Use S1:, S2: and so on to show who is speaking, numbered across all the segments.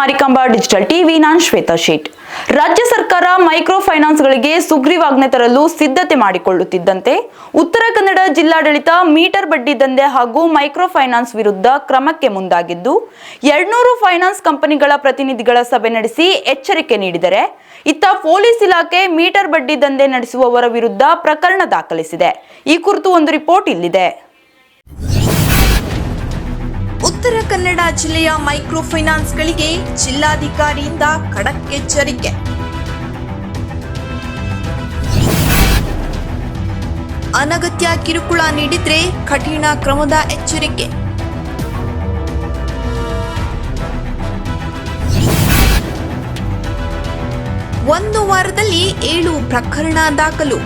S1: Marikamba digital TV, ನಾನ್ ಶ್ವೇತಾ ಶೇಟ್. ರಾಜ್ಯ ಸರ್ಕಾರ ಮೈಕ್ರೋ ಫೈನಾನ್ಸ್ಗಳಿಗೆ ಸುಗ್ರೀವಾಜ್ಞೆ ತರಲು ಸಿದ್ಧತೆ ಮಾಡಿಕೊಳ್ಳುತ್ತಿದ್ದಂತೆ, ಉತ್ತರ ಕನ್ನಡ ಜಿಲ್ಲಾಡಳಿತ ಮೀಟರ್ ಬಡ್ಡಿ ದಂಧೆ ಹಾಗೂ ಮೈಕ್ರೋ ಫೈನಾನ್ಸ್ ವಿರುದ್ಧ ಕ್ರಮಕ್ಕೆ ಮುಂದಾಗಿದ್ದು, ಎರಡ್ನೂರು ಫೈನಾನ್ಸ್ ಕಂಪನಿಗಳ ಪ್ರತಿನಿಧಿಗಳ ಸಭೆ ನಡೆಸಿ ಎಚ್ಚರಿಕೆ ನೀಡಿದರೆ, ಇತ್ತ ಪೊಲೀಸ್ ಇಲಾಖೆ ಮೀಟರ್ ಬಡ್ಡಿ ದಂಧೆ ನಡೆಸುವವರ ವಿರುದ್ಧ ಪ್ರಕರಣ ದಾಖಲಿಸಿದೆ. ಈ ಕುರಿತು ಒಂದು ರಿಪೋರ್ಟ್ ಇಲ್ಲಿದೆ.
S2: ಉತ್ತರ ಕನ್ನಡ ಜಿಲ್ಲೆಯ ಮೈಕ್ರೋ ಫೈನಾನ್ಸ್ಗಳಿಗೆ ಜಿಲ್ಲಾಧಿಕಾರಿಯಿಂದ ಖಡಕ್ ಎಚ್ಚರಿಕೆ ಅನಗತ್ಯ ಕಿರುಕುಳ ನೀಡಿದ್ರೆ ಕಠಿಣ ಕ್ರಮದ ಎಚ್ಚರಿಕೆ. ಒಂದು ವಾರದಲ್ಲಿ ಏಳು ಪ್ರಕರಣ ದಾಖಲು.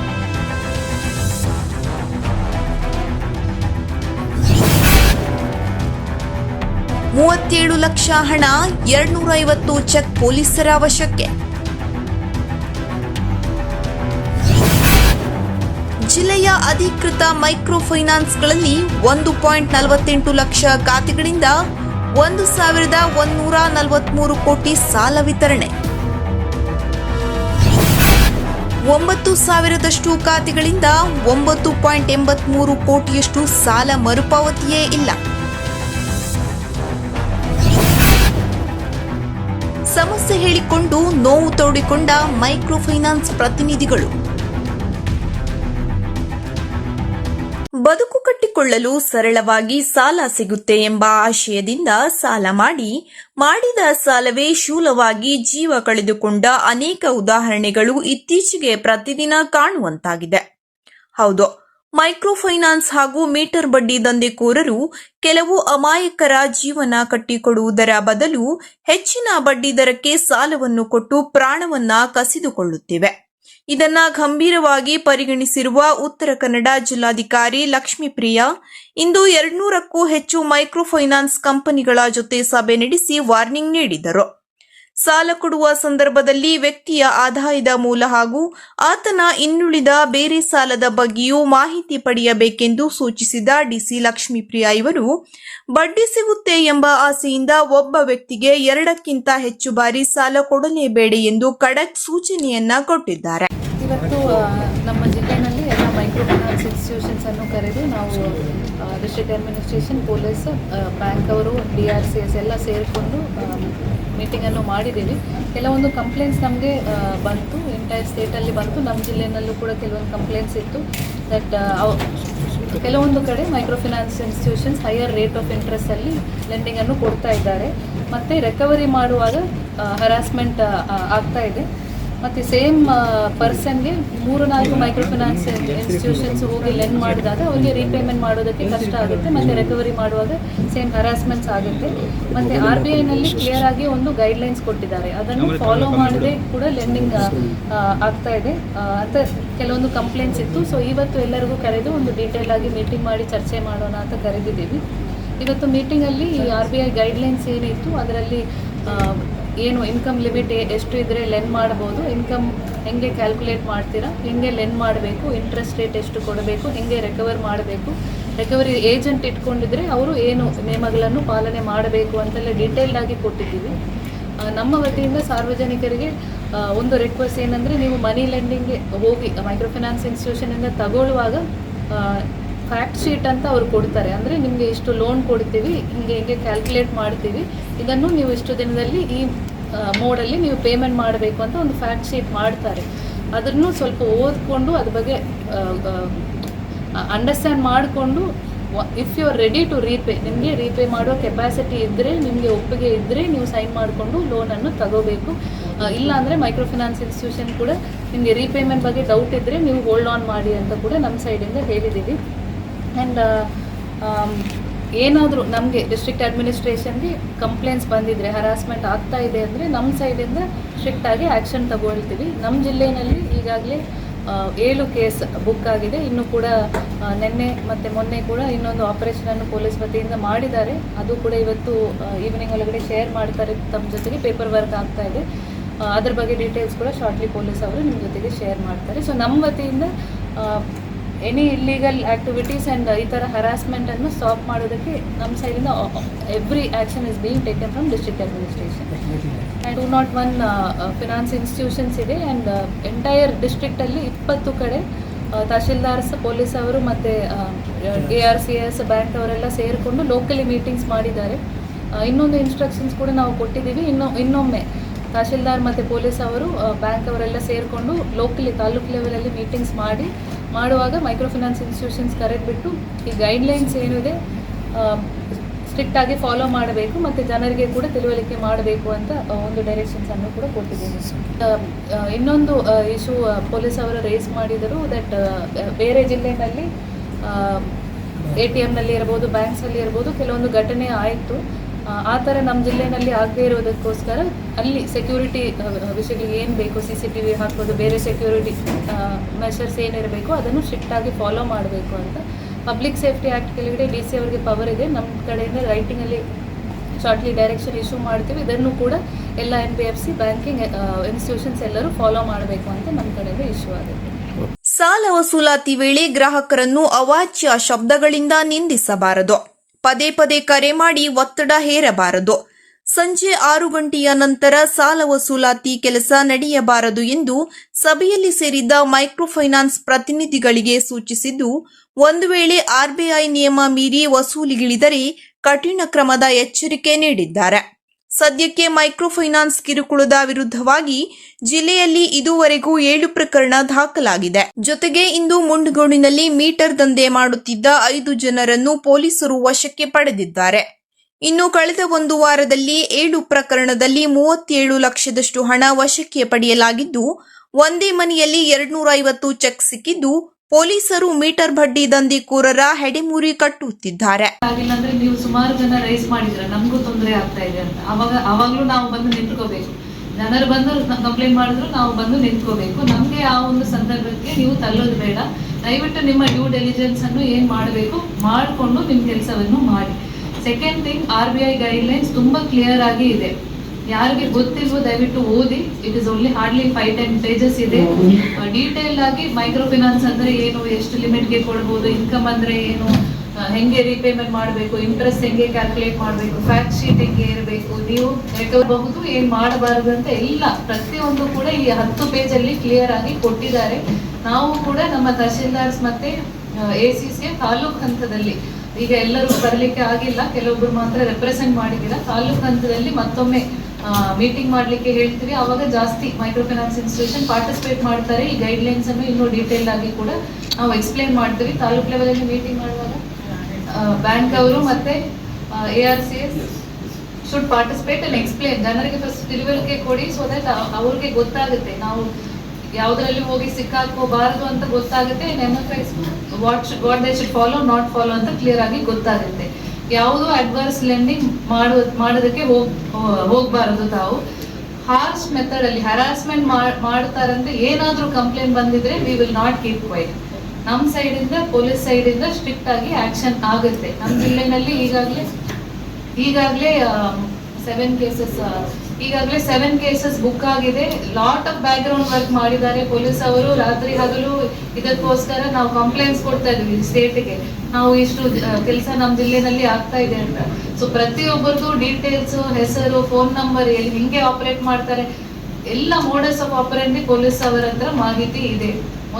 S2: ಮೂವತ್ತೇಳು ಲಕ್ಷ ಹಣ ಎರಡ್ನೂರ ಐವತ್ತು ಚೆಕ್ ಪೊಲೀಸರ ವಶಕ್ಕೆ. ಜಿಲ್ಲೆಯ ಅಧಿಕೃತ ಮೈಕ್ರೋ ಫೈನಾನ್ಸ್ಗಳಲ್ಲಿ ಒಂದು ಪಾಯಿಂಟ್ ನಲವತ್ತೆಂಟು ಲಕ್ಷ ಖಾತೆಗಳಿಂದ ಒಂದು ಸಾವಿರದ ಒಂದೂರ ನಲವತ್ಮೂರು ಕೋಟಿ ಸಾಲ ವಿತರಣೆ. ಒಂಬತ್ತು ಸಾವಿರದಷ್ಟು ಖಾತೆಗಳಿಂದ ಒಂಬತ್ತು ಪಾಯಿಂಟ್ ಎಂಬತ್ಮೂರು ಕೋಟಿಯಷ್ಟು ಸಾಲ ಮರುಪಾವತಿಯೇ ಇಲ್ಲ. ಸಮಸ್ಯೆ ಹೇಳಿಕೊಂಡು ನೋವು ತೋಡಿಕೊಂಡ ಮೈಕ್ರೋ ಫೈನಾನ್ಸ್ ಪ್ರತಿನಿಧಿಗಳು. ಬದುಕು ಕಟ್ಟಿಕೊಳ್ಳಲು ಸರಳವಾಗಿ ಸಾಲ ಸಿಗುತ್ತೆ ಎಂಬ ಆಶಯದಿಂದ ಸಾಲ ಮಾಡಿ, ಮಾಡಿದ ಸಾಲವೇ ಶೂಲವಾಗಿ ಜೀವ ಕಳೆದುಕೊಂಡ ಅನೇಕ ಉದಾಹರಣೆಗಳು ಇತ್ತೀಚೆಗೆ ಪ್ರತಿದಿನ ಕಾಣುವಂತಾಗಿದೆ. ಹೌದು ಮೈಕ್ರೋ ಫೈನಾನ್ಸ್ ಹಾಗೂ ಮೀಟರ್ ಬಡ್ಡಿ ದಂಧೆಕೋರರು ಕೆಲವು ಅಮಾಯಕರ ಜೀವನ ಕಟ್ಟಿಕೊಡುವುದರ ಬದಲು ಹೆಚ್ಚಿನ ಬಡ್ಡಿ ದರಕ್ಕೆ ಸಾಲವನ್ನು ಕೊಟ್ಟು ಪ್ರಾಣವನ್ನ ಕಸಿದುಕೊಳ್ಳುತ್ತಿವೆ. ಇದನ್ನ ಗಂಭೀರವಾಗಿ ಪರಿಗಣಿಸಿರುವ ಉತ್ತರ ಕನ್ನಡ ಜಿಲ್ಲಾಧಿಕಾರಿ ಲಕ್ಷ್ಮೀಪ್ರಿಯಾ, ಇಂದು ಎರಡ್ನೂರಕ್ಕೂ ಹೆಚ್ಚು ಮೈಕ್ರೋಫೈನಾನ್ಸ್ ಕಂಪನಿಗಳ ಜೊತೆ ಸಭೆ ನಡೆಸಿ ವಾರ್ನಿಂಗ್ ನೀಡಿದರು. ಸಾಲ ಕೊಡುವ ಸಂದರ್ಭದಲ್ಲಿ ವ್ಯಕ್ತಿಯ ಆದಾಯದ ಮೂಲ ಹಾಗೂ ಆತನ ಇನ್ನುಳಿದ ಬೇರೆ ಸಾಲದ ಬಗ್ಗೆಯೂ ಮಾಹಿತಿ ಪಡೆಯಬೇಕೆಂದು ಸೂಚಿಸಿದ ಡಿಸಿ ಲಕ್ಷ್ಮೀಪ್ರಿಯಾ ಇವರು, ಬಡ್ಡಿ ಸಿಗುತ್ತೆ ಎಂಬ ಆಸೆಯಿಂದ ಒಬ್ಬ ವ್ಯಕ್ತಿಗೆ ಎರಡಕ್ಕಿಂತ ಹೆಚ್ಚು ಬಾರಿ ಸಾಲ ಕೊಡಲೇಬೇಡಿ ಎಂದು ಖಡಕ್ ಸೂಚನೆಯನ್ನ ಕೊಟ್ಟಿದ್ದಾರೆ.
S3: ಇವತ್ತು ನಮ್ಮ ಜಿಲ್ಲೆನಲ್ಲಿ ಎಲ್ಲ ಮೈಕ್ರೋ ಫೈನಾನ್ಸ್ ಅನ್ನು ಕರೆದು ನಾವು ಡಿಸ್ಟ್ರಿಕ್ಟ್ ಅಡ್ಮಿನಿಸ್ಟ್ರೇಷನ್, ಪೊಲೀಸ್ ಬ್ಯಾಂಕ್ ಅವರು, ಡಿ ಆರ್ ಸಿ ಎಸ್ ಎಲ್ಲ ಸೇರಿಕೊಂಡು ಮೀಟಿಂಗನ್ನು ಮಾಡಿದ್ದೀವಿ. ಕೆಲವೊಂದು ಕಂಪ್ಲೇಂಟ್ಸ್ ನಮಗೆ ಬಂತು. ಎಂಟೈರ್ ಸ್ಟೇಟಲ್ಲಿ ಬಂತು. ನಮ್ಮ ಜಿಲ್ಲೆಯಲ್ಲೂ ಕೂಡ ಕೆಲವೊಂದು ಕಂಪ್ಲೇಂಟ್ಸ್ ಇತ್ತು ದಟ್ ಕೆಲವೊಂದು ಕಡೆ micro finance institutions higher rate of ಇಂಟ್ರೆಸ್ಟಲ್ಲಿ ಲೆಂಡಿಂಗನ್ನು ಕೊಡ್ತಾ ಇದ್ದಾರೆ. ಮತ್ತು ರಿಕವರಿ ಮಾಡುವಾಗ ಹರಾಸ್ಮೆಂಟ್ ಆಗ್ತಾ ಇದೆ. ಮತ್ತು ಸೇಮ್ ಪರ್ಸನ್ಗೆ ಮೂರು ನಾಲ್ಕು ಮೈಕ್ರೋ ಫೈನಾನ್ಸ್ ಇನ್ಸ್ಟಿಟ್ಯೂಷನ್ಸ್ ಹೋಗಿ ಲೆಂಡ್ ಮಾಡಿದಾಗ ಅವರಿಗೆ ರೀಪೇಮೆಂಟ್ ಮಾಡೋದಕ್ಕೆ ಕಷ್ಟ ಆಗುತ್ತೆ, ಮತ್ತು ರಿಕವರಿ ಮಾಡುವಾಗ ಸೇಮ್ ಹರಾಸ್ಮೆಂಟ್ಸ್ ಆಗುತ್ತೆ. ಮತ್ತು ಆರ್ ಬಿ ಐನಲ್ಲಿ ಕ್ಲಿಯರ್ ಆಗಿ ಒಂದು ಗೈಡ್ಲೈನ್ಸ್ ಕೊಟ್ಟಿದ್ದಾರೆ. ಅದನ್ನು ಫಾಲೋ ಮಾಡದೆ ಕೂಡ ಲೆಂಡಿಂಗ್ ಆಗ್ತಾ ಇದೆ. ಅಂತ ಕೆಲವೊಂದು ಕಂಪ್ಲೇಂಟ್ಸ್ ಇತ್ತು. ಸೊ ಇವತ್ತು ಎಲ್ಲರಿಗೂ ಕರೆದು ಒಂದು ಡೀಟೇಲ್ ಆಗಿ ಮೀಟಿಂಗ್ ಮಾಡಿ ಚರ್ಚೆ ಮಾಡೋಣ ಅಂತ ಕರೆದಿದ್ದೀವಿ. ಇವತ್ತು ಮೀಟಿಂಗಲ್ಲಿ ಆರ್ ಬಿ ಐ ಗೈಡ್ಲೈನ್ಸ್ ಏನಿತ್ತು, ಅದರಲ್ಲಿ ಏನು ಇನ್ಕಮ್ ಲಿಮಿಟ್ ಎಷ್ಟು ಇದ್ದರೆ ಲೆನ್ ಮಾಡ್ಬೋದು ಇನ್ಕಮ್ ಹೆಂಗೆ ಕ್ಯಾಲ್ಕುಲೇಟ್ ಮಾಡ್ತೀರಾ, ಹೆಂಗೆ ಲೆನ್ ಮಾಡಬೇಕು ಇಂಟ್ರೆಸ್ಟ್ ರೇಟ್ ಎಷ್ಟು ಕೊಡಬೇಕು, ಹೆಂಗೆ ರೆಕವರ್ ಮಾಡಬೇಕು ರೆಕವರಿ ಏಜೆಂಟ್ ಇಟ್ಕೊಂಡಿದ್ರೆ ಅವರು ಏನು ನಿಯಮಗಳನ್ನು ಪಾಲನೆ ಮಾಡಬೇಕು ಅಂತೆಲ್ಲ ಡೀಟೇಲ್ಡ್ ಆಗಿ ಕೊಟ್ಟಿದ್ದೀವಿ. ನಮ್ಮ ವತಿಯಿಂದ ಸಾರ್ವಜನಿಕರಿಗೆ ಒಂದು ರಿಕ್ವೆಸ್ಟ್ ಏನಂದರೆ ನೀವು ಮನಿ ಲೆಂಡಿಂಗ್ಗೆ ಹೋಗಿ ಮೈಕ್ರೋ ಫೈನಾನ್ಸ್ ಇನ್ಸ್ಟಿಟ್ಯೂಷನಿಂದ ತಗೊಳ್ಳುವಾಗ ಫ್ಯಾಕ್ಟ್ ಶೀಟ್ ಅಂತ ಅವ್ರು ಕೊಡ್ತಾರೆ. ಅಂದರೆ ನಿಮಗೆ ಇಷ್ಟು ಲೋನ್ ಕೊಡ್ತೀವಿ, ಹಿಂಗೆ ಹಿಂಗೆ ಕ್ಯಾಲ್ಕುಲೇಟ್ ಮಾಡ್ತೀವಿ. ಇದನ್ನು ನೀವು ಇಷ್ಟು ದಿನದಲ್ಲಿ ಈ ಮೋಡಲ್ಲಿ ನೀವು ಪೇಮೆಂಟ್ ಮಾಡಬೇಕು ಅಂತ ಒಂದು ಫ್ಯಾಕ್ಟ್ ಶೀಟ್ ಮಾಡ್ತಾರೆ. ಅದನ್ನು ಸ್ವಲ್ಪ ಓದ್ಕೊಂಡು ಅದ್ರ ಬಗ್ಗೆ ಅಂಡರ್ಸ್ಟ್ಯಾಂಡ್ ಮಾಡಿಕೊಂಡು if you are ready to repay ನಿಮಗೆ ರೀಪೇ ಮಾಡೋ ಕೆಪಾಸಿಟಿ ಇದ್ದರೆ ನಿಮಗೆ ಒಪ್ಪಿಗೆ ಇದ್ದರೆ ನೀವು ಸೈನ್ ಮಾಡಿಕೊಂಡು ಲೋನನ್ನು ತಗೋಬೇಕು. ಇಲ್ಲ ಅಂದರೆ ಮೈಕ್ರೋ ಫೈನಾನ್ಸ್ ಇನ್ಸ್ಟಿಟ್ಯೂಷನ್ ಕೂಡ ನಿಮಗೆ ರೀಪೇಮೆಂಟ್ ಬಗ್ಗೆ ಡೌಟ್ ಇದ್ದರೆ ನೀವು ಹೋಲ್ಡ್ ಆನ್ ಮಾಡಿ ಅಂತ ಕೂಡ ನಮ್ಮ ಸೈಡಿಂದ ಹೇಳಿದ್ದೀವಿ. ಆ್ಯಂಡ್ ಏನಾದರೂ ನಮಗೆ ಡಿಸ್ಟ್ರಿಕ್ಟ್ ಅಡ್ಮಿನಿಸ್ಟ್ರೇಷನ್ಗೆ ಕಂಪ್ಲೇಂಟ್ಸ್ ಬಂದಿದ್ರೆ ಹರಾಸ್ಮೆಂಟ್ ಆಗ್ತಾ ಇದೆ ಅಂದರೆ ನಮ್ಮ ಸೈಡಿಂದ ಸ್ಟ್ರಿಕ್ಟಾಗಿ ಆ್ಯಕ್ಷನ್ ತಗೊಳ್ತೀವಿ. ನಮ್ಮ ಜಿಲ್ಲೆಯಲ್ಲಿ ಈಗಾಗಲೇ ಏಳು ಕೇಸ್ ಬುಕ್ ಆಗಿದೆ. ಇನ್ನು ಕೂಡ ನಿನ್ನೆ ಮತ್ತು ಮೊನ್ನೆ ಕೂಡ ಇನ್ನೊಂದು ಆಪರೇಷನನ್ನು ಪೊಲೀಸ್ ವತಿಯಿಂದ ಮಾಡಿದ್ದಾರೆ. ಅದು ಕೂಡ ಇವತ್ತು ಈವ್ನಿಂಗ್ ಒಳಗಡೆ ಶೇರ್ ಮಾಡ್ತಾರೆ ತಮ್ಮ ಜೊತೆಗೆ. ಪೇಪರ್ ವರ್ಕ್ ಆಗ್ತಾ ಇದೆ. ಅದ್ರ ಬಗ್ಗೆ ಡೀಟೇಲ್ಸ್ ಕೂಡ ಶಾರ್ಟ್ಲಿ ಪೊಲೀಸ್ ಅವರು ನಿಮ್ಮ ಜೊತೆಗೆ ಶೇರ್ ಮಾಡ್ತಾರೆ. ಸೊ ನಮ್ಮ ವತಿಯಿಂದ ಎನಿ ಇಲ್ಲೀಗಲ್ ಆಕ್ಟಿವಿಟೀಸ್ ಆ್ಯಂಡ್ ಈ ಥರ ಹರಾಸ್ಮೆಂಟನ್ನು ಸ್ಟಾಪ್ ಮಾಡೋದಕ್ಕೆ ನಮ್ಮ ಸೈಡಿಂದ every action is being taken from district administration and two not one finance institutions ಇದೆ ಆ್ಯಂಡ್ ಎಂಟೈರ್ ಡಿಸ್ಟ್ರಿಕ್ಟಲ್ಲಿ ಇಪ್ಪತ್ತು ಕಡೆ ತಹಶೀಲ್ದಾರ್ಸ್ ಪೊಲೀಸ್ ಅವರು ಮತ್ತು A R C S bank ಅವರೆಲ್ಲ ಸೇರಿಕೊಂಡು ಲೋಕಲಿ ಮೀಟಿಂಗ್ಸ್ ಮಾಡಿದ್ದಾರೆ. ಇನ್ನೊಂದು ಇನ್ಸ್ಟ್ರಕ್ಷನ್ಸ್ ಕೂಡ ನಾವು ಕೊಟ್ಟಿದ್ದೀವಿ. ಇನ್ನೊ ಇನ್ನೊಮ್ಮೆ ತಹಶೀಲ್ದಾರ್ ಮತ್ತು ಪೊಲೀಸ್ ಅವರು ಬ್ಯಾಂಕ್ ಅವರೆಲ್ಲ ಸೇರಿಕೊಂಡು ಲೋಕಲಿ ತಾಲೂಕು ಲೆವೆಲಲ್ಲಿ ಮೀಟಿಂಗ್ಸ್ ಮಾಡಿ ಮಾಡುವಾಗ ಮೈಕ್ರೋ ಫಿನಾನ್ಸ್ ಇನ್ಸ್ಟಿಟ್ಯೂಷನ್ಸ್ ಕರೆದ್ಬಿಟ್ಟು ಈ ಗೈಡ್ಲೈನ್ಸ್ ಏನಿದೆ ಸ್ಟ್ರಿಕ್ಟ್ ಆಗಿ ಫಾಲೋ ಮಾಡಬೇಕು ಮತ್ತು ಜನರಿಗೆ ಕೂಡ ತಿಳುವಳಿಕೆ ಮಾಡಬೇಕು ಅಂತ ಒಂದು ಡೈರೆಕ್ಷನ್ಸ್ ಅನ್ನು ಕೂಡ ಕೊಟ್ಟಿದ್ದೀನಿ. ಇನ್ನೊಂದು ಇಶ್ಯೂ ಪೊಲೀಸ್ ಅವರು ರೇಸ್ ಮಾಡಿದರು ದಟ್ ಬೇರೆ ಜಿಲ್ಲೆಯಲ್ಲಿ ಎ ಟಿ ಎಮ್ನಲ್ಲಿ ಇರ್ಬೋದು ಬ್ಯಾಂಕ್ಸಲ್ಲಿ ಇರ್ಬೋದು, ಕೆಲವೊಂದು ಘಟನೆ ಆಯಿತು. ಆ ಥರ ನಮ್ಮ ಜಿಲ್ಲೆನಲ್ಲಿ ಆಗದೇ ಇರೋದಕ್ಕೋಸ್ಕರ ಅಲ್ಲಿ ಸೆಕ್ಯೂರಿಟಿ ವಿಷಯಗಳಿಗೆ ಏನು ಬೇಕು ಸಿ ಸಿ ಟಿ ವಿ ಹಾಕೋದು ಬೇರೆ ಸೆಕ್ಯೂರಿಟಿ ಮೆಷರ್ಸ್ ಏನಿರಬೇಕು ಅದನ್ನು ಸ್ಟ್ರಿಕ್ಟಾಗಿ ಫಾಲೋ ಮಾಡಬೇಕು ಅಂತ. ಪಬ್ಲಿಕ್ ಸೇಫ್ಟಿ ಆ್ಯಕ್ಟ್ ಕೆಳಗಡೆ ಡಿ ಸಿ ಅವರಿಗೆ ಪವರ್ ಇದೆ. ನಮ್ಮ ಕಡೆಯಿಂದ ರೈಟಿಂಗಲ್ಲಿ ಶಾರ್ಟ್ಲಿ ಡೈರೆಕ್ಷನ್ ಇಶ್ಯೂ ಮಾಡ್ತೀವಿ. ಇದನ್ನು ಕೂಡ ಎಲ್ಲ N B F C banking institutions ಎಲ್ಲರೂ ಫಾಲೋ ಮಾಡಬೇಕು ಅಂತ ನಮ್ಮ ಕಡೆಯಿಂದ ಇಶ್ಯೂ ಆಗುತ್ತೆ.
S2: ಸಾಲ ವಸೂಲಾತಿ ವೇಳೆ ಗ್ರಾಹಕರನ್ನು ಅವಾಚ್ಯ ಶಬ್ದಗಳಿಂದ ನಿಂದಿಸಬಾರದು. ಪದೇ ಪದೇ ಕರೆ ಮಾಡಿ ಒತ್ತಡ ಹೇರಬಾರದು. ಸಂಜೆ ಆರು ಗಂಟೆಯ ನಂತರ ಸಾಲ ವಸೂಲಾತಿ ಕೆಲಸ ನಡೆಯಬಾರದು ಎಂದು ಸಭೆಯಲ್ಲಿ ಸೇರಿದ್ದ ಮೈಕ್ರೋಫೈನಾನ್ಸ್ ಪ್ರತಿನಿಧಿಗಳಿಗೆ ಸೂಚಿಸಿದ್ದು, ಒಂದು ವೇಳೆ ಆರ್ಬಿಐ ನಿಯಮ ಮೀರಿ ವಸೂಲಿಗಿಳಿದರೆ ಕಠಿಣ ಕ್ರಮದ ಎಚ್ಚರಿಕೆ ನೀಡಿದ್ದಾರೆ. ಸದ್ಯಕ್ಕೆ ಮೈಕ್ರೋಫೈನಾನ್ಸ್ ಕಿರುಕುಳದ ವಿರುದ್ಧವಾಗಿ ಜಿಲ್ಲೆಯಲ್ಲಿ ಇದುವರೆಗೂ ಏಳು ಪ್ರಕರಣ ದಾಖಲಾಗಿದೆ. ಜೊತೆಗೆ ಇಂದು ಮುಂಡಗೋಡಿನಲ್ಲಿ ಮೀಟರ್ ದಂಧೆ ಮಾಡುತ್ತಿದ್ದ ಐದು ಜನರನ್ನು ಪೊಲೀಸರು ವಶಕ್ಕೆ ಪಡೆದಿದ್ದಾರೆ. ಇನ್ನು ಕಳೆದ ಒಂದು ವಾರದಲ್ಲಿ ಏಳು ಪ್ರಕರಣದಲ್ಲಿ ಮೂವತ್ತೇಳು ಲಕ್ಷದಷ್ಟು ಹಣ ವಶಕ್ಕೆ ಪಡೆಯಲಾಗಿದ್ದು, ಒಂದೇ ಮನೆಯಲ್ಲಿ ಎರಡ್ನೂರ ಐವತ್ತು ಚೆಕ್ ಸಿಕ್ಕಿದ್ದು ಪೊಲೀಸರು ಮೀಟರ್ ಬಡ್ಡಿ ದಂಧೆಕೋರರ ಹೆಡೆಮುರಿ ಕಟ್ಟುತ್ತಿದ್ದಾರೆ.
S3: ಆಗಿಲ್ಲ ಅಂದ್ರೆ ನೀವು ಸುಮಾರು ಜನ ರೈಸ್ ಮಾಡಿದ್ರ ನಮಗೂ ತೊಂದರೆ ಆಗ್ತಾ ಇದೆ ಅಂತ. ಅವಾಗ, ಅವಾಗಲೂ ನಾವು ಬಂದು ನಿಂತ್ಕೋಬೇಕು. ಜನರು ಬಂದು ಕಂಪ್ಲೇಂಟ್ ಮಾಡಿದ್ರು, ನಾವು ಬಂದು ನಿಂತ್ಕೋಬೇಕು. ನಮಗೆ ಆ ಒಂದು ಸಂದರ್ಭಕ್ಕೆ ನೀವು ತಲ್ಲೋದು ಬೇಡ. ದಯವಿಟ್ಟು ನಿಮ್ಮ ಡ್ಯೂ ಡೆಲಿಜೆನ್ಸ್ ಅನ್ನು ಏನು ಮಾಡಬೇಕು? ಮಾಡಿಕೊಂಡು ನಿಮ್ಮ ಕೆಲಸವನ್ನು ಮಾಡಿ. Second thing R B I guidelines ತುಂಬಾ ಕ್ಲಿಯರ್ ಆಗಿ ಇದೆ. ಯಾರಿಗೆ ಗೊತ್ತಿಲ್ವೋ ದಯವಿಟ್ಟು ಓದಿ. It is only hardly five ten pages ಇದೆ. ಡೀಟೇಲ್ ಆಗಿ ಮೈಕ್ರೋ ಫಿನಾನ್ಸ್ ಅಂದ್ರೆ ಏನು ಎಷ್ಟು ಲಿಮಿಟ್ಗೆ ಕೊಡ್ಬೋದು ಇನ್ಕಮ್ ಅಂದ್ರೆ ಏನು ಹೆಂಗೆ ರೀಪೇಮೆಂಟ್ ಮಾಡಬೇಕು ಇಂಟ್ರೆಸ್ಟ್ ಹೆಂಗೆ ಕ್ಯಾಲ್ಕುಲೇಟ್ ಮಾಡಬೇಕು ಫ್ಯಾಕ್ಟ್ ಶೀಟ್ ಹೆಂಗೆ ಇರಬೇಕು ನೀವು ಬಹುದು ಏನು ಮಾಡಬಾರದು ಅಂತ ಎಲ್ಲ ಪ್ರತಿಯೊಂದು ಕೂಡ ಈ ಹತ್ತು ಪೇಜಲ್ಲಿ ಅಲ್ಲಿ ಕ್ಲಿಯರ್ ಆಗಿ ಕೊಟ್ಟಿದ್ದಾರೆ. ನಾವು ಕೂಡ ನಮ್ಮ ತಹಶೀಲ್ದಾರ್ಸ್ ಮತ್ತೆ ಎ ಸಿ ಸಿ ತಾಲೂಕು ಹಂತದಲ್ಲಿ ಈಗ ಎಲ್ಲರೂ ಬರಲಿಕ್ಕೆ ಆಗಿಲ್ಲ ಕೆಲವೊಬ್ರು ಮಾತ್ರ ರೆಪ್ರೆಸೆಂಟ್ ಮಾಡಿದ್ದೀರಾ ತಾಲೂಕು ಹಂತದಲ್ಲಿ ಮತ್ತೊಮ್ಮೆ ಮೀಟಿಂಗ್ ಮಾಡಲಿಕ್ಕೆ ಹೇಳ್ತೀವಿ. ಅವಾಗ ಜಾಸ್ತಿ ಮೈಕ್ರೋ ಫೈನಾನ್ಸ್ ಇನ್ಸ್ಟಿಟ್ಯೂಷನ್ ಪಾರ್ಟಿಸಿಪೇಟ್ ಮಾಡ್ತಾರೆ. ಈ ಗೈಡ್ಲೈನ್ಸ್ ಅನ್ನು ಇನ್ನೂ ಡೀಟೇಲ್ ಆಗಿ ಕೂಡ ನಾವು ಎಕ್ಸ್ಪ್ಲೈನ್ ಮಾಡ್ತೀವಿ. ತಾಲೂಕ್ ಲೆವೆಲಲ್ಲಿ ಮೀಟಿಂಗ್ ಮಾಡುವಾಗ ಬ್ಯಾಂಕ್ ಅವರು ಮತ್ತೆ A R C S should participate and explain ಜನರಿಗೆ ಫಸ್ಟ್ ತಿಳುವಳಿಕೆ ಕೊಡಿ ಸೊ ದಟ್ ಅವ್ರಿಗೆ ಗೊತ್ತಾಗುತ್ತೆ. ನಾವು ಯಾವುದರಲ್ಲಿ ಹೋಗಿ ಸಿಕ್ಕಾಕೋಬಾರದು ಅಂತ ಗೊತ್ತಾಗುತ್ತೆ. Emphasise what what they should follow not follow ಅಂತ ಕ್ಲಿಯರ್ ಆಗಿ ಗೊತ್ತಾಗುತ್ತೆ. ಯಾವುದು ಅಡ್ವರ್ಸ್ ಲೆಂಡಿಂಗ್ ಮಾಡುವ ಮಾಡೋದಕ್ಕೆ ಹೋಗ್ ಹೋಗಬಾರದು ತಾವು. ಹಾರ್ಸ್ ಮೆಥಡ್ ಅಲ್ಲಿ ಹರಾಸ್ಮೆಂಟ್ ಮಾಡ್ತಾರಂತೆ ಏನಾದ್ರೂ ಕಂಪ್ಲೇಂಟ್ ಬಂದಿದ್ರೆ we will not keep quiet ನಮ್ಮ ಸೈಡಿಂದ ಪೊಲೀಸ್ ಸೈಡಿಂದ ಸ್ಟ್ರಿಕ್ಟ್ ಆಗಿ ಆಕ್ಷನ್ ಆಗುತ್ತೆ. ನಮ್ಮ ಜಿಲ್ಲೆನಲ್ಲಿ ಈಗಾಗಲೇ ಈಗಾಗಲೇ ಸೆವೆನ್ ಕೇಸಸ್ ಈಗಾಗಲೇ ಸೆವೆನ್ ಕೇಸಸ್ ಬುಕ್ ಆಗಿದೆ. Lot of background work ಮಾಡಿದ್ದಾರೆ ಪೊಲೀಸ್ ಅವರು. ರಾತ್ರಿ ಹಗಲು ಇದಕ್ಕೋಸ್ಕರ ನಾವು ಕಂಪ್ಲೇಂಟ್ಸ್ ಕೊಡ್ತಾ ಇದೀವಿ ಸ್ಟೇಟ್ಗೆ ನಾವು ಇಷ್ಟು ಕೆಲಸ ನಮ್ಮ ಜಿಲ್ಲೆನಲ್ಲಿ ಆಗ್ತಾ ಇದೆ ಅಂತ. ಸೊ ಪ್ರತಿಯೊಬ್ಬರಿಗೂ ಡೀಟೇಲ್ಸ್ ಹೆಸರು ಫೋನ್ ನಂಬರ್ ಎಲ್ಲಿ, ಹಿಂಗೆ ಆಪರೇಟ್ ಮಾಡ್ತಾರೆ, ಎಲ್ಲ ಮೋಡಸ್ ಆಫ್ ಆಪರೇಟ್ ಪೊಲೀಸ್ ಅವರ ಹತ್ರ ಮಾಹಿತಿ ಇದೆ.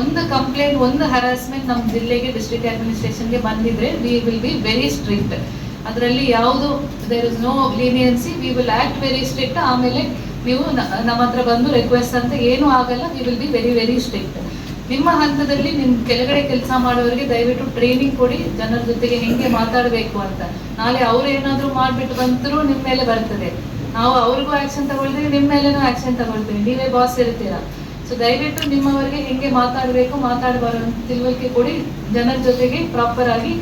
S3: ಒಂದು ಕಂಪ್ಲೇಂಟ್ ಒಂದು ಹರಾಸ್ಮೆಂಟ್ ನಮ್ಮ ಜಿಲ್ಲೆಗೆ ಡಿಸ್ಟ್ರಿಕ್ಟ್ ಅಡ್ಮಿನಿಸ್ಟ್ರೇಷನ್ಗೆ ಬಂದಿದ್ರೆ we will be very strict ಅದರಲ್ಲಿ ಯಾವುದು there is no leniency we will act very strict ಆಮೇಲೆ ನೀವು ನಮ್ಮ ಹತ್ರ ಬಂದು ರಿಕ್ವೆಸ್ಟ್ ಅಂತ ಏನೂ ಆಗಲ್ಲ we will be very very strict ನಿಮ್ಮ ಹಂತದಲ್ಲಿ ನಿಮ್ಮ ಕೆಳಗಡೆ ಕೆಲಸ ಮಾಡೋರಿಗೆ ದಯವಿಟ್ಟು ಟ್ರೈನಿಂಗ್ ಕೊಡಿ, ಜನರ ಜೊತೆಗೆ ಹೆಂಗೆ ಮಾತಾಡಬೇಕು ಅಂತ. ನಾಳೆ ಅವ್ರು ಏನಾದರೂ ಮಾಡಿಬಿಟ್ಟು ಬಂತರೂ ನಿಮ್ಮ ಮೇಲೆ ಬರ್ತದೆ. ನಾವು ಅವ್ರಿಗೂ ಆ್ಯಕ್ಷನ್ ತಗೊಳ್ತೀವಿ ನಿಮ್ಮ ಮೇಲೇನೂ ಆ್ಯಕ್ಷನ್ ತಗೊಳ್ತೀವಿ. ನೀವೇ ಬಾಸ್ ಇರ್ತೀರಾ? ಸೊ ದಯವಿಟ್ಟು ನಿಮ್ಮವರಿಗೆ ಹೆಂಗೆ ಮಾತಾಡಬೇಕು ಮಾತಾಡಬಾರ ತಿಳುವಳಿಕೆ ಕೊಡಿ. ಜನರ ಜೊತೆಗೆ ಪ್ರಾಪರ್ ಆಗಿ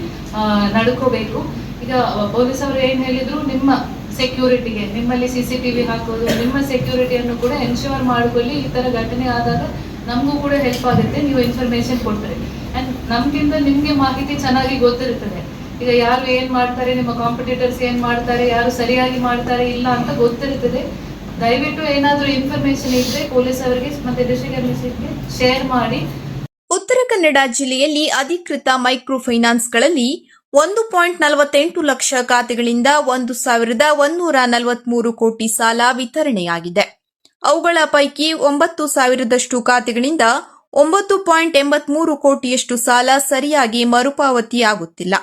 S3: ನಡ್ಕೋಬೇಕು. ಈಗ ಪೊಲೀಸ್ ಅವರು ಏನ್ ಹೇಳಿದ್ರು? ನಿಮ್ಮ ಸೆಕ್ಯೂರಿಟಿಗೆ ನಿಮ್ಮಲ್ಲಿ ಸಿ ಟಿವಿ ಹಾಕೋದು, ನಿಮ್ಮ ಸೆಕ್ಯೂರಿಟಿಯನ್ನು ಕೂಡ ಎನ್ಶೂರ್ ಮಾಡ್ಕೊಳ್ಳಿ. ಈ ತರ ಘಟನೆ ಆದಾಗ ನಮಗೂ ಕೂಡ ಹೆಲ್ಪ್ ಆಗುತ್ತೆ. ನೀವು ಇನ್ಫಾರ್ಮೇಶನ್ ಕೊಡ್ತಾರೆ ಅಂಡ್ ನಮ್ಗಿಂತ ನಿಮ್ಗೆ ಮಾಹಿತಿ ಚೆನ್ನಾಗಿ ಗೊತ್ತಿರ್ತದೆ. ಈಗ ಯಾರು ಏನ್ ಮಾಡ್ತಾರೆ, ನಿಮ್ಮ ಕಾಂಪಿಟೇಟರ್ಸ್ ಏನ್ ಮಾಡ್ತಾರೆ, ಯಾರು ಸರಿಯಾಗಿ ಮಾಡ್ತಾರೆ, ಇಲ್ಲ ಅಂತ ಗೊತ್ತಿರ್ತದೆ. ದಯವಿಟ್ಟು ಏನಾದರೂ ಇನ್ಫಾರ್ಮೇಶನ್ ಇದ್ರೆ ಪೊಲೀಸ್ ಅವರಿಗೆ ಮತ್ತೆ ಡಿಸ್ಟ್ರಿಕ್ಟ್ ಶೇರ್ ಮಾಡಿ.
S2: ಉತ್ತರ ಕನ್ನಡ ಜಿಲ್ಲೆಯಲ್ಲಿ ಅಧಿಕೃತ ಮೈಕ್ರೋ ಫೈನಾನ್ಸ್ಗಳಲ್ಲಿ ಒಂದು ಪಾಯಿಂಟ್ ನಲವತ್ತೆಂಟು ಲಕ್ಷ ಖಾತೆಗಳಿಂದ ಒಂದು ಸಾವಿರದ ಒಂದೂರ ನಲವತ್ಮೂರು ಕೋಟಿ ಸಾಲ ವಿತರಣೆಯಾಗಿದೆ. ಅವುಗಳ ಪೈಕಿ ಒಂಬತ್ತು ಸಾವಿರದಷ್ಟು ಖಾತೆಗಳಿಂದ ಒಂಬತ್ತು ಪಾಯಿಂಟ್ ಎಂಬತ್ಮೂರು ಕೋಟಿಯಷ್ಟು ಸಾಲ ಸರಿಯಾಗಿ ಮರುಪಾವತಿಯಾಗುತ್ತಿಲ್ಲ.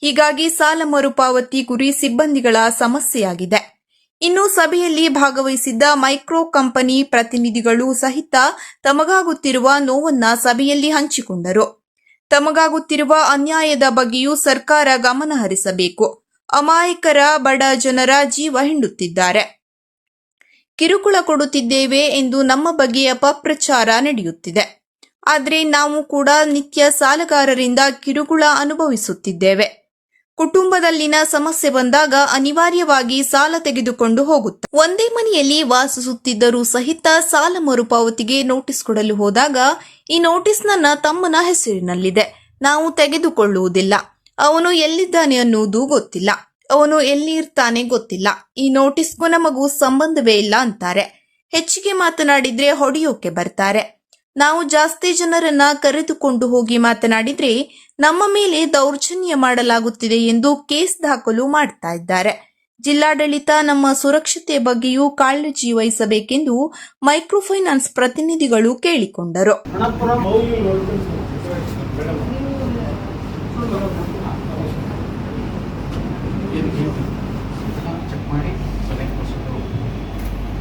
S2: ಹೀಗಾಗಿ ಸಾಲ ಮರುಪಾವತಿ ಗುರಿ ಸಿಬ್ಬಂದಿಗಳ ಸಮಸ್ಯೆಯಾಗಿದೆ. ಇನ್ನು ಸಭೆಯಲ್ಲಿ ಭಾಗವಹಿಸಿದ್ದ ಮೈಕ್ರೋ ಕಂಪನಿ ಪ್ರತಿನಿಧಿಗಳು ಸಹಿತ ತಮಗಾಗುತ್ತಿರುವ ನೋವನ್ನ ಸಭೆಯಲ್ಲಿ ಹಂಚಿಕೊಂಡರು. ತಮಗಾಗುತ್ತಿರುವ ಅನ್ಯಾಯದ ಬಗ್ಗೆಯೂ ಸರ್ಕಾರ ಗಮನಹರಿಸಬೇಕು ಅಮಾಯಕರ ಬಡ ಜನರ ಜೀವ ಹಿಂಡುತ್ತಿದ್ದಾರೆ. ಕಿರುಕುಳ ಕೊಡುತ್ತಿದ್ದೇವೆ ಎಂದು ನಮ್ಮ ಬಗ್ಗೆ ಅಪಪ್ರಚಾರ ನಡೆಯುತ್ತಿದೆ. ಆದರೆ ನಾವು ಕೂಡ ನಿತ್ಯ ಸಾಲಗಾರರಿಂದ ಕಿರುಕುಳ ಅನುಭವಿಸುತ್ತಿದ್ದೇವೆ. ಕುಟುಂಬದಲ್ಲಿನ ಸಮಸ್ಯೆ ಬಂದಾಗ ಅನಿವಾರ್ಯವಾಗಿ ಸಾಲ ತೆಗೆದುಕೊಂಡು ಹೋಗುತ್ತ ಒಂದೇ ಮನೆಯಲ್ಲಿ ವಾಸಿಸುತ್ತಿದ್ದರೂ ಸಹಿತ ಸಾಲ ಮರುಪಾವತಿಗೆ ನೋಟಿಸ್ ಕೊಡಲು ಹೋದಾಗ ಈ ನೋಟಿಸ್ ನನ್ನ ತಮ್ಮನ ಹೆಸರಿನಲ್ಲಿದೆ. ನಾವು ತೆಗೆದುಕೊಳ್ಳುವುದಿಲ್ಲ. ಅವನು ಎಲ್ಲಿದ್ದಾನೆ ಅನ್ನುವುದು ಗೊತ್ತಿಲ್ಲ. ಅವನು ಎಲ್ಲಿ ಇರ್ತಾನೆ ಗೊತ್ತಿಲ್ಲ. ಈ ನೋಟಿಸ್ಗೂ ನಮಗೂ ಸಂಬಂಧವೇ ಇಲ್ಲ ಅಂತಾರೆ. ಹೆಚ್ಚಿಗೆ ಮಾತನಾಡಿದ್ರೆ ಹೊಡೆಯೋಕೆ ಬರ್ತಾರೆ. ನಾವು ಜಾಸ್ತಿ ಜನರನ್ನ ಕರೆದುಕೊಂಡು ಹೋಗಿ ಮಾತನಾಡಿದ್ರೆ ನಮ್ಮ ಮೇಲೆ ದೌರ್ಜನ್ಯ ಮಾಡಲಾಗುತ್ತಿದೆ ಎಂದು ಕೇಸ್ ದಾಖಲು ಮಾಡ್ತಾ ಇದ್ದಾರೆ. ಜಿಲ್ಲಾಡಳಿತ ನಮ್ಮ ಸುರಕ್ಷತೆ ಬಗ್ಗೆಯೂ ಕಾಳಜಿ ವಹಿಸಬೇಕೆಂದು ಮೈಕ್ರೋಫೈನಾನ್ಸ್ ಪ್ರತಿನಿಧಿಗಳು ಕೇಳಿಕೊಂಡರು
S4: ಹಣಪುರ ಮೌಲ್ಯ ನೋಡ್ಕೊಂಡು ಮೇಡಮ್
S5: ಚೆಕ್ ಮಾಡಿ ಸೆಲೆಕ್ಟ್ ಮಾಡಿಸಿದ್ರು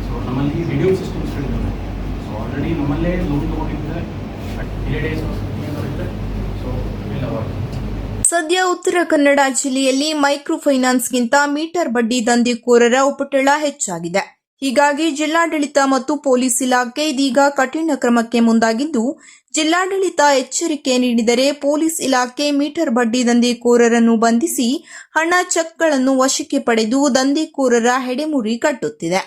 S5: ಸೊ ನಮ್ಮಲ್ಲಿ ರಿಡ್ಯೂಮ್ ಸಿಸ್ಟಮ್ಸ್ ಇರ್ತದೆ ಸೊ ಆಲ್ರೆಡಿ ನಮ್ಮಲ್ಲೇ ಲೋನ್ ತೊಗೊಂಡಿದ್ದೆ ಬಟ್ ತ್ರೀ ಡೇಸ್ ಇರುತ್ತೆ ಸೊ ವಿಲ್ ಅವಾಯ್ಡ್
S2: ಸದ್ಯ ಉತ್ತರ ಕನ್ನಡ ಜಿಲ್ಲೆಯಲ್ಲಿ ಮೈಕ್ರೋ ಫೈನಾನ್ಸ್ಗಿಂತ ಮೀಟರ್ ಬಡ್ಡಿ ದಂಧೆಕೋರರ ಉಪಟಳ ಹೆಚ್ಚಾಗಿದೆ. ಹೀಗಾಗಿ ಜಿಲ್ಲಾಡಳಿತ ಮತ್ತು ಪೊಲೀಸ್ ಇಲಾಖೆ ಇದೀಗ ಕಠಿಣ ಕ್ರಮಕ್ಕೆ ಮುಂದಾಗಿದ್ದು, ಜಿಲ್ಲಾಡಳಿತ ಎಚ್ಚರಿಕೆ ನೀಡಿದರೆ ಪೊಲೀಸ್ ಇಲಾಖೆ ಮೀಟರ್ ಬಡ್ಡಿ ದಂಧೆಕೋರರನ್ನು ಬಂಧಿಸಿ ಹಣ ಚೆಕ್ಗಳನ್ನು ವಶಕ್ಕೆ ಪಡೆದು ದಂಧೆಕೋರರ ಹೆಡೆಮುರಿ ಕಟ್ಟುತ್ತಿದೆ.